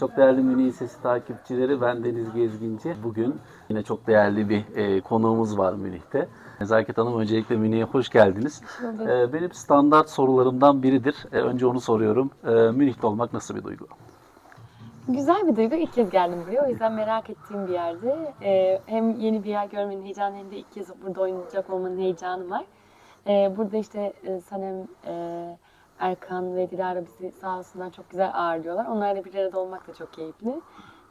Çok değerli Münih Sesi takipçileri, ben Deniz Gezginci. Bugün yine çok değerli bir e, konuğumuz var Münih'te. Nezaket Hanım öncelikle Münih'e hoş geldiniz. E, benim standart sorularımdan biridir. E, önce onu soruyorum. E, Münih'te olmak nasıl bir duygu? Güzel bir duygu. İlk kez geldim buraya. O yüzden merak ettiğim bir yerde. Ee, hem yeni bir yer görmenin heyecanı hem de ilk kez burada oynayacak olmanın heyecanı var. Ee, burada işte e, Sanem, e, Erkan ve Dilara bizi sağ olsunlar çok güzel ağırlıyorlar. Onlarla bir arada olmak da çok keyifli.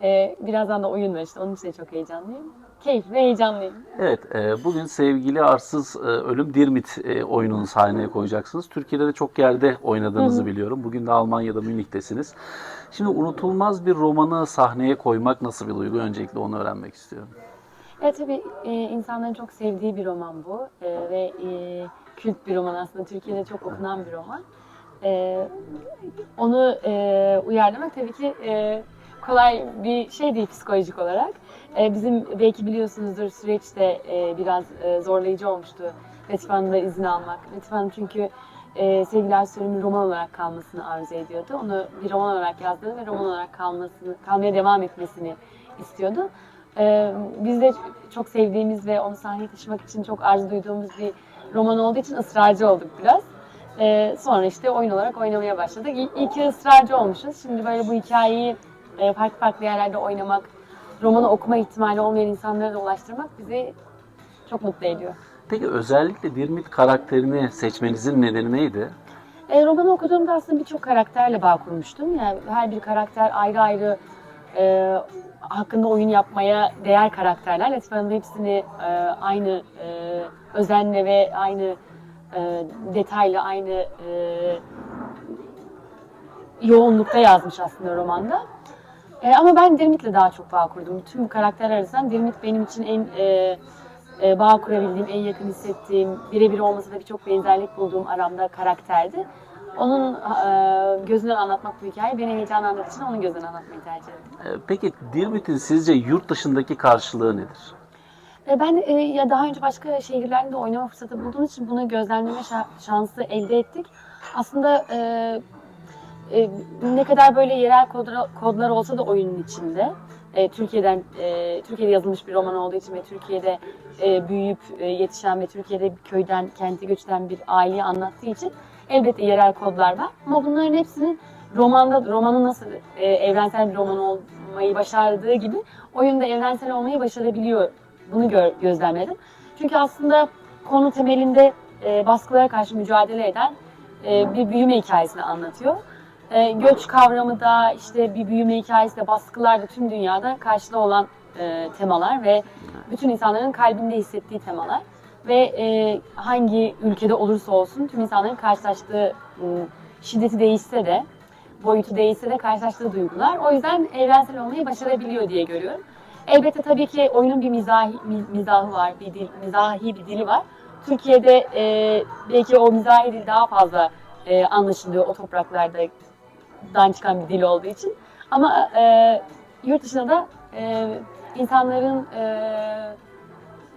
Ee, birazdan da oyun var işte. Onun için de çok heyecanlıyım. Keyifli ve heyecanlıyım. Evet, e, bugün sevgili Arsız e, Ölüm Dirmit e, oyununu sahneye koyacaksınız. Türkiye'de de çok yerde oynadığınızı biliyorum. Bugün de Almanya'da Münih'tesiniz. Şimdi unutulmaz bir romanı sahneye koymak nasıl bir duygu? Öncelikle onu öğrenmek istiyorum. Evet tabii e, insanların çok sevdiği bir roman bu E, ve e, kült bir roman aslında Türkiye'de çok okunan bir roman. E, onu e, uyarlamak tabii ki e, kolay bir şey değil psikolojik olarak. E, bizim belki biliyorsunuzdur süreçte e, biraz e, zorlayıcı olmuştu Latif Hanım'la izin almak. Latif Hanım çünkü e, Sevgili Arsörüm'ün roman olarak kalmasını arzu ediyordu. Onu bir roman olarak yazdığını ve roman olarak kalmasını, kalmaya devam etmesini istiyordu. Ee, biz de çok sevdiğimiz ve onu sahneye taşımak için çok arzu duyduğumuz bir roman olduğu için ısrarcı olduk biraz. Ee, sonra işte oyun olarak oynamaya başladık. İyi, iyi ki ısrarcı olmuşuz. Şimdi böyle bu hikayeyi e, farklı farklı yerlerde oynamak, romanı okuma ihtimali olmayan insanlara da ulaştırmak bizi çok mutlu ediyor. Peki özellikle Dirmit karakterini seçmenizin nedeni neydi? E, romanı okuduğumda aslında birçok karakterle bağ kurmuştum. Yani her bir karakter ayrı ayrı e, hakkında oyun yapmaya değer karakterler. Latif Hanım hepsini e, aynı e, özenle ve aynı e, detayla, aynı e, yoğunlukta yazmış aslında romanda. E, ama ben Dirmit'le daha çok bağ kurdum. Tüm bu karakterler arasından Dirmit benim için en e, e, bağ kurabildiğim, en yakın hissettiğim, birebir olmasa da birçok benzerlik bulduğum aramda karakterdi. Onun e, gözünden anlatmak bu hikayeyi beni heyecanlandırdığı için onun gözünden anlatmayı tercih ettim. E, Peki Dirmit'in sizce yurt dışındaki karşılığı nedir? E, Ben e, ya daha önce başka şehirlerde de oynama fırsatı bulduğum için bunu gözlemleme şa- şansı elde ettik. Aslında e, e, ne kadar böyle yerel kodlar, kodlar olsa da oyunun içinde e, Türkiye'den e, Türkiye'de yazılmış bir roman olduğu için ve Türkiye'de e, büyüyüp e, yetişen ve Türkiye'de bir köyden kente göçten bir aileyi anlattığı için elbette yerel kodlar var. Ama bunların hepsinin romanda romanın nasıl e, evrensel bir roman olmayı başardığı gibi oyunda evrensel olmayı başarabiliyor. Bunu gör, gözlemledim. Çünkü aslında konu temelinde e, baskılara karşı mücadele eden e, bir büyüme hikayesini anlatıyor. E, göç kavramı da işte bir büyüme hikayesi de baskılar da tüm dünyada karşılığı olan e, temalar ve bütün insanların kalbinde hissettiği temalar. Ve e, hangi ülkede olursa olsun tüm insanların karşılaştığı e, şiddeti değişse de boyutu değişse de karşılaştığı duygular. O yüzden evrensel olmayı başarabiliyor diye görüyorum. Elbette tabii ki oyunun bir mizahi, mi- mizahı var, bir dil, mizahi bir dili var. Türkiye'de e, belki o mizahi dil daha fazla e, anlaşılıyor o topraklardan çıkan bir dil olduğu için. Ama e, yurt dışında da e, insanların e,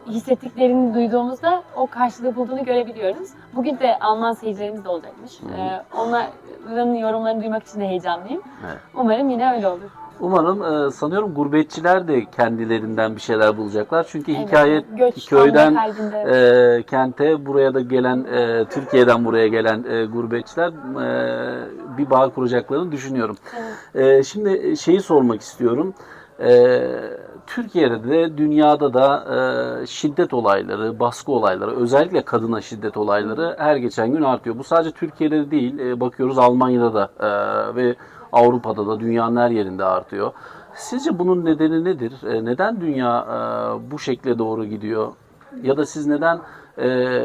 hissettiklerini duyduğumuzda o karşılığı bulduğunu görebiliyoruz. Bugün de Alman seyircilerimiz de olacakmış. E, onların yorumlarını duymak için de heyecanlıyım. Evet. Umarım yine öyle olur. Umarım e, sanıyorum gurbetçiler de kendilerinden bir şeyler bulacaklar. Çünkü Evet, hikaye göç köyden e, kente buraya da gelen e, Türkiye'den buraya gelen e, gurbetçiler e, bir bağ kuracaklarını düşünüyorum. Evet. E, şimdi şeyi sormak istiyorum. E, Türkiye'de de dünyada da e, şiddet olayları, baskı olayları, özellikle kadına şiddet olayları her geçen gün artıyor. Bu sadece Türkiye'de değil, e, bakıyoruz Almanya'da da e, ve Avrupa'da da dünyanın her yerinde artıyor. Sizce bunun nedeni nedir? E, neden dünya e, bu şekle doğru gidiyor? Ya da siz neden e,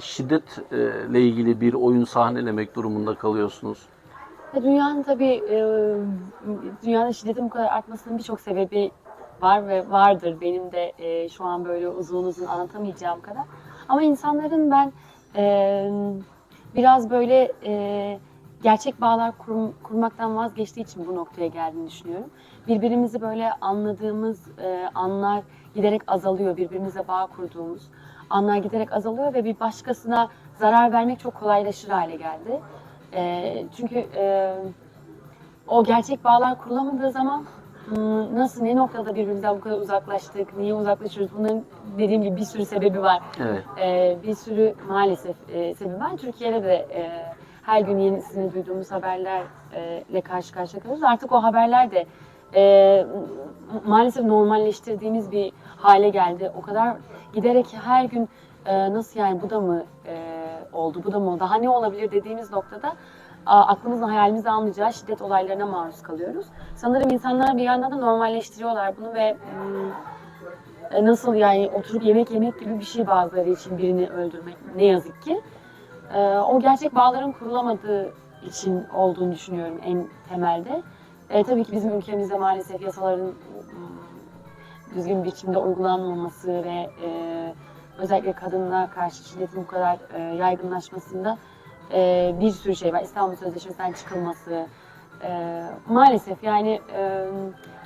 şiddetle ilgili bir oyun sahnelemek durumunda kalıyorsunuz? Dünyanın tabii dünyanın şiddetin bu kadar artmasının birçok sebebi var ve vardır. Benim de şu an böyle uzun uzun anlatamayacağım kadar. Ama insanların ben biraz böyle gerçek bağlar kurum- kurmaktan vazgeçtiği için bu noktaya geldiğini düşünüyorum. Birbirimizi böyle anladığımız e, anlar giderek azalıyor. Birbirimize bağ kurduğumuz anlar giderek azalıyor ve bir başkasına zarar vermek çok kolaylaşır hale geldi. E, çünkü e, o gerçek bağlar kurulamadığı zaman hmm, nasıl, ne noktada birbirimizden bu kadar uzaklaştık, niye uzaklaşıyoruz? Bunların dediğim gibi bir sürü sebebi var. Evet. Ee, bir sürü maalesef e, sebebi var. Türkiye'de de e, her gün yenisini duyduğumuz haberlerle karşı karşıya kalıyoruz. Artık o haberler de e, maalesef normalleştirdiğimiz bir hale geldi. O kadar giderek her gün e, nasıl yani bu da mı e, oldu, bu da mı oldu, daha ne olabilir dediğimiz noktada a, aklımızın hayalimizi almayacağı şiddet olaylarına maruz kalıyoruz. Sanırım insanlar bir yandan da normalleştiriyorlar bunu ve mm, e, nasıl yani oturup yemek yemek gibi bir şey bazıları için birini öldürmek ne yazık ki. E, o gerçek bağların kurulamadığı için olduğunu düşünüyorum en temelde. E, tabii ki bizim ülkemizde maalesef yasaların mm, düzgün biçimde uygulanmaması ve e, özellikle kadınlara karşı şiddetin bu kadar e, yaygınlaşmasında e, bir sürü şey var. İstanbul Sözleşmesi'nden çıkılması, e, maalesef yani e,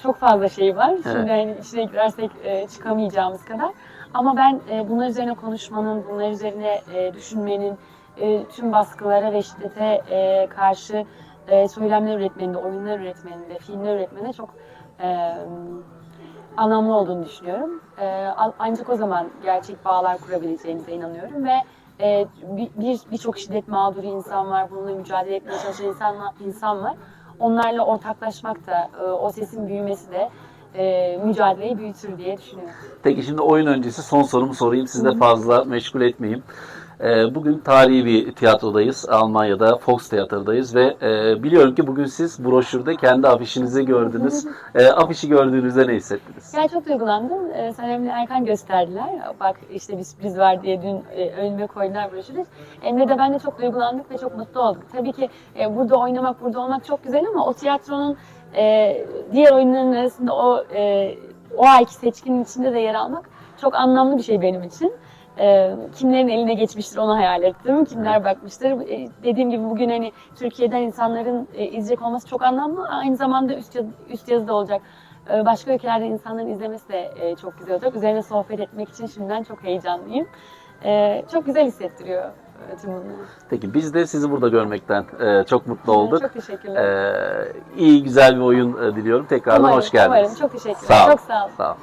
çok fazla şey var. Şimdi hani içine girersek e, çıkamayacağımız kadar. Ama ben e, bunlar üzerine konuşmanın, bunlar üzerine e, düşünmenin, e, tüm baskılara ve şiddete e, karşı e, söylemler üretmeninde, oyunlar üretmeninde, filmler üretmeninde çok e, anlamlı olduğunu düşünüyorum. E, ancak o zaman gerçek bağlar kurabileceğimize inanıyorum ve e, bir- bir birçok şiddet mağduru insan var, bununla mücadele etmeye çalışan insan, insan var. Onlarla ortaklaşmak da, e, o sesin büyümesi de e, mücadeleyi büyütür diye düşünüyorum. Peki şimdi oyun öncesi son sorumu sorayım. Sizi de fazla meşgul etmeyeyim. Ee, Bugün tarihi bir tiyatrodayız. Almanya'da Fox Tiyatro'dayız ve e, biliyorum ki bugün siz broşürde kendi afişinizi gördünüz. E, afişi gördüğünüzde ne hissettiniz? Yani çok duygulandım. Ee, Sanem'le Erkan gösterdiler. Bak işte bir sürpriz var diye dün e, önüme koydular broşürü. Emre de ben de çok duygulandık ve çok mutlu olduk. Tabii ki e, burada oynamak, burada olmak çok güzel ama o tiyatronun e, diğer oyunların arasında o e, o ayki seçkinin içinde de yer almak çok anlamlı bir şey benim için. E, kimlerin eline geçmiştir onu hayal ettim. Kimler bakmıştır. E, dediğim gibi bugün hani Türkiye'den insanların e, izleyecek olması çok anlamlı. Aynı zamanda üst, yazı, üst yazıda olacak. Ee, Başka ülkelerde insanların izlemesi de e, çok güzel olacak. Üzerine sohbet etmek için şimdiden çok heyecanlıyım. Ee, Çok güzel hissettiriyor e, tüm bunları. Peki biz de sizi burada görmekten e, çok mutlu olduk. Çok teşekkürler. Ee, iyi güzel bir oyun e, diliyorum. Tekrardan Umarım, hoş geldiniz. Umarım. Çok teşekkürler. Sağ ol. Çok sağ ol. Sağ ol.